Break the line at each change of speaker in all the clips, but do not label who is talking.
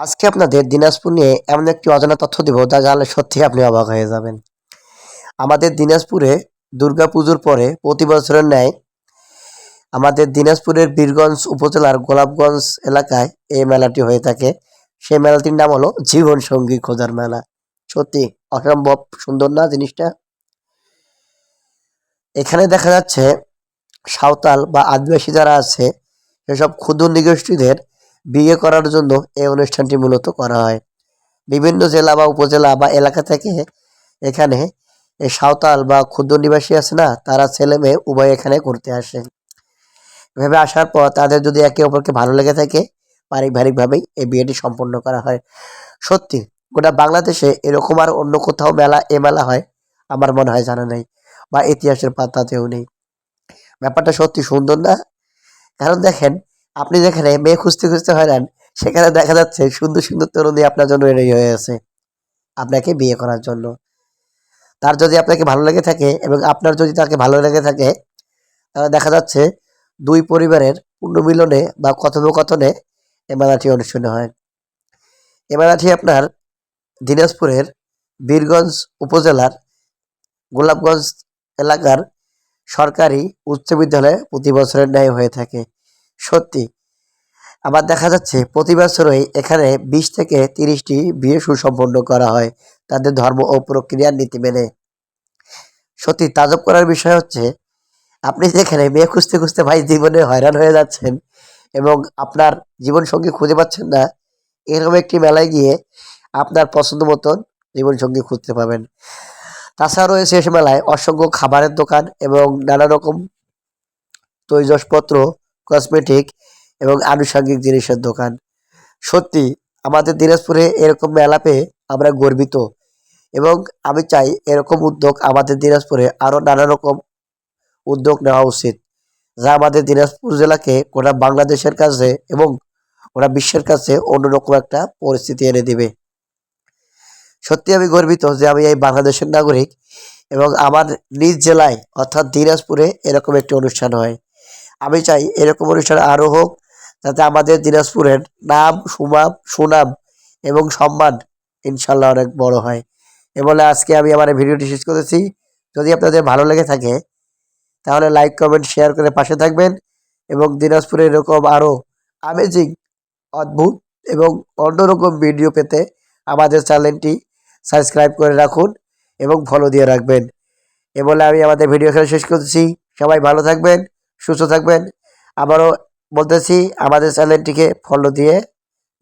আজকে আপনাদের দিনাজপুর নিয়ে এমন একটি অজানা তথ্য দিব যা জানলে সত্যি আপনি অবাক হয়ে যাবেন। আমাদের দিনাজপুরে দুর্গাপুজোর পরে প্রতি বছরের ন্যায় আমাদের দিনাজপুরের বীরগঞ্জ উপজেলার গোলাপগঞ্জ এলাকায় এই মেলাটি হয়ে থাকে। সেই মেলাটির নাম হলো জীবন সঙ্গী খোঁজার মেলা। সত্যি অসম্ভব সুন্দর না জিনিসটা? এখানে দেখা যাচ্ছে সাঁওতাল বা আদিবাসী যারা আছে, সেসব ক্ষুদ্র নিগোষ্ঠীদের বিয়ে করার জন্য এই অনুষ্ঠানটি মূলত করা হয়। বিভিন্ন জেলা বা উপজেলা বা এলাকা থেকে এখানে এই সাঁওতাল বা ক্ষুদ্র নিবাসী আছে না, তারা ছেলে মেয়ে উভয় এখানে করতে আসে। এভাবে আসার পর তাদের যদি একে অপরকে ভালো লেগে থাকে, পারিবারিকভাবেই এই বিয়েটি সম্পন্ন করা হয়। সত্যি, গোটা বাংলাদেশে এরকম আর অন্য কোথাও মেলা, এ মেলা হয়, আমার মনে হয় জানা নেই বা ইতিহাসের পাতাতেও নেই। ব্যাপারটা সত্যি সুন্দর না? কারণ দেখেন আপনি যেখানে মেয়ে খুঁজতে খুঁজতে হয়রান, সেখানে দেখা যাচ্ছে সুন্দর সুন্দর তরুণী আপনার জন্য রেডি হয়ে আছে আপনাকে বিয়ে করার জন্য। তার যদি আপনাকে ভালো লেগে থাকে এবং আপনার যদি তাকে ভালো লেগে থাকে, তাহলে দেখা যাচ্ছে দুই পরিবারের পুনর্মিলনে বা কথোপকথনে এ মেলাটি অনুষ্ঠিত হয়। এ মেলাটি আপনার দিনাজপুরের বীরগঞ্জ উপজেলার গোলাপগঞ্জ এলাকার সরকারি উচ্চ বিদ্যালয়ে প্রতি বছরের ন্যায় হয়ে থাকে। সত্যি। আবার দেখা যাচ্ছে, প্রতি বছরই এখানে বিশ থেকে তিরিশটি বিয়ে সুসম্পন্ন করা হয় তাদের ধর্ম ও প্রক্রিয়ার নীতি মেনে। সত্যি, তাজব করার বিষয় হচ্ছে, আপনি যেখানে মেয়ে খুঁজতে খুঁজতে ভাই জীবনে হয়রান হয়ে যাচ্ছেন এবং আপনার জীবনসঙ্গী খুঁজে পাচ্ছেন না, এরকম একটি মেলায় গিয়ে আপনার পছন্দ মতন জীবনসঙ্গী খুঁজতে পাবেন। তাছাড়া রয়েছে এসে মেলায় অসংখ্য খাবারের দোকান এবং নানা রকম তৈজসপত্র কসমেটিক এবং আনুষঙ্গিক জিনিসের দোকান। সত্যি, আমাদের দিনাজপুরে এরকম মেলা পেয়ে আমরা গর্বিত এবং আমি চাই এরকম উদ্যোগ আমাদের দিনাজপুরে আরও নানা রকম উদ্যোগ নেওয়া উচিত। যা আমাদের দিনাজপুর জেলাকে গোটা বাংলাদেশের কাছে এবং ওরা বিশ্বের কাছে অন্যরকম একটা পরিস্থিতি এনে দিবে। সত্যি আমি গর্বিত যে আমি এই বাংলাদেশের নাগরিক এবং আমার নিজ জেলায় অর্থাৎ দিনাজপুরে এরকম একটি অনুষ্ঠান হয়। আমি চাই এরকম অনুষ্ঠান আরও হোক, যাতে আমাদের দিনাজপুরের নাম, সুনাম সুনাম এবং সম্মান ইনশাল্লাহ অনেক বড় হয়। এ বলে আজকে আমি আমার ভিডিওটি শেষ করেছি যদি আপনাদের ভালো লেগে থাকে, তাহলে লাইক, কমেন্ট, শেয়ার করে পাশে থাকবেন এবং দিনাজপুরে এরকম আরও আমেজিং অদ্ভুত এবং অন্যরকম ভিডিও পেতে আমাদের চ্যানেলটি সাবস্ক্রাইব করে রাখুন এবং ফলো দিয়ে রাখবেন। এ বলে আমি আমাদের ভিডিও এখানে শেষ করছি সবাই ভালো থাকবেন। সুস্থ থাকবেন। আবারও বলতেছি আমাদের চ্যানেলটিকে ফলো দিয়ে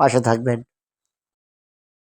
পাশে থাকবেন।